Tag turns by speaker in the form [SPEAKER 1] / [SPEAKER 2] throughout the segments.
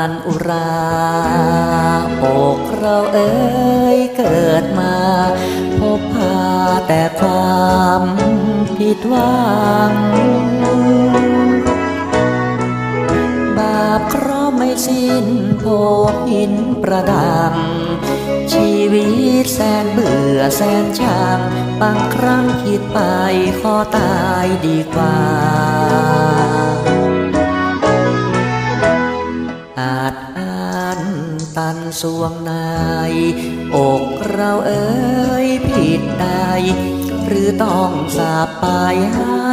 [SPEAKER 1] านอุราอกเราเอ้ยเกิดมา พบพาแต่ความผิดหวัง บาปเคราะห์ไม่สิ้นโพหินประดัง ชีวิตแสนเบื่อแสนช่าง บางครั้งคิดไปขอตายดีกว่า สวงในอกเราเอ้ยผิดใดหรือต้องสาบไปให้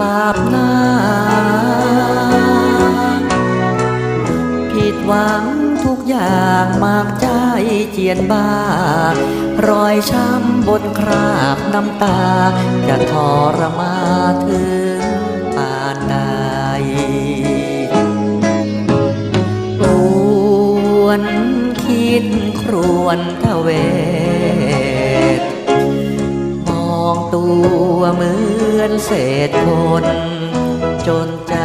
[SPEAKER 1] บาปหน้า ผิดหวังทุกอย่างมากใจเจียนบ้ารอยช้ำบนคราบน้ำตาจะทรมาน คิดครวนทะเวทมองตัวเหมือนเศษคนจนใจ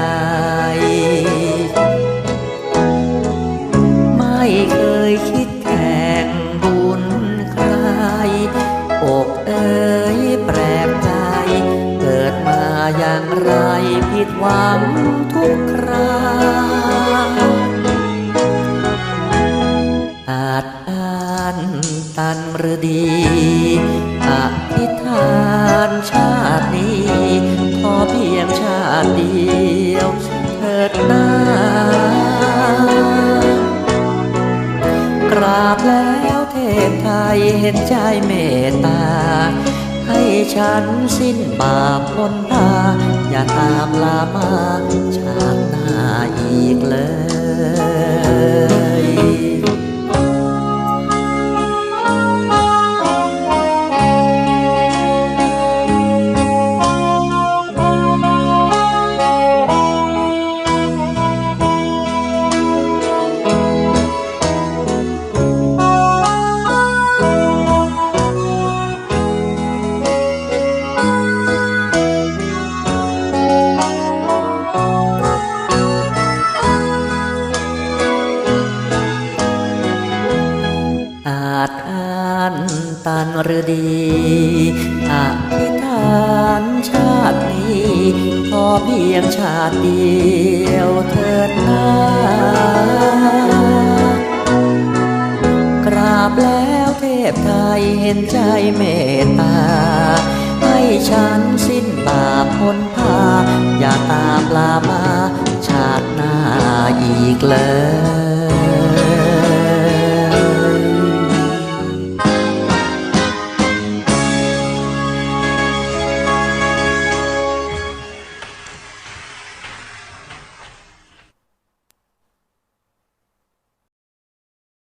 [SPEAKER 1] ไม่เคยคิดแข่งบุญใครอกเอ๋ยแปลกใจ เกิดมาอย่างไรผิดหวังทุกครา ดี อธิษฐานชาตินี้ ขอเพียงชาติเดียว เถิดนากราบแล้วเทพไทยเห็นใจเมตตา ให้ฉันสิ้นบาปพ้นตาอย่าตามลามาชาติหน้าอีกเลย ตันหรือดีอธิษฐานชาตินี้ขอเพียงชาติเดียวเถิดนากราบแล้วเทพไทยเห็นใจเมตตา ให้ฉันสิ้นบาปพ้นพา อย่าตามลามาชาติหน้าอีกเลย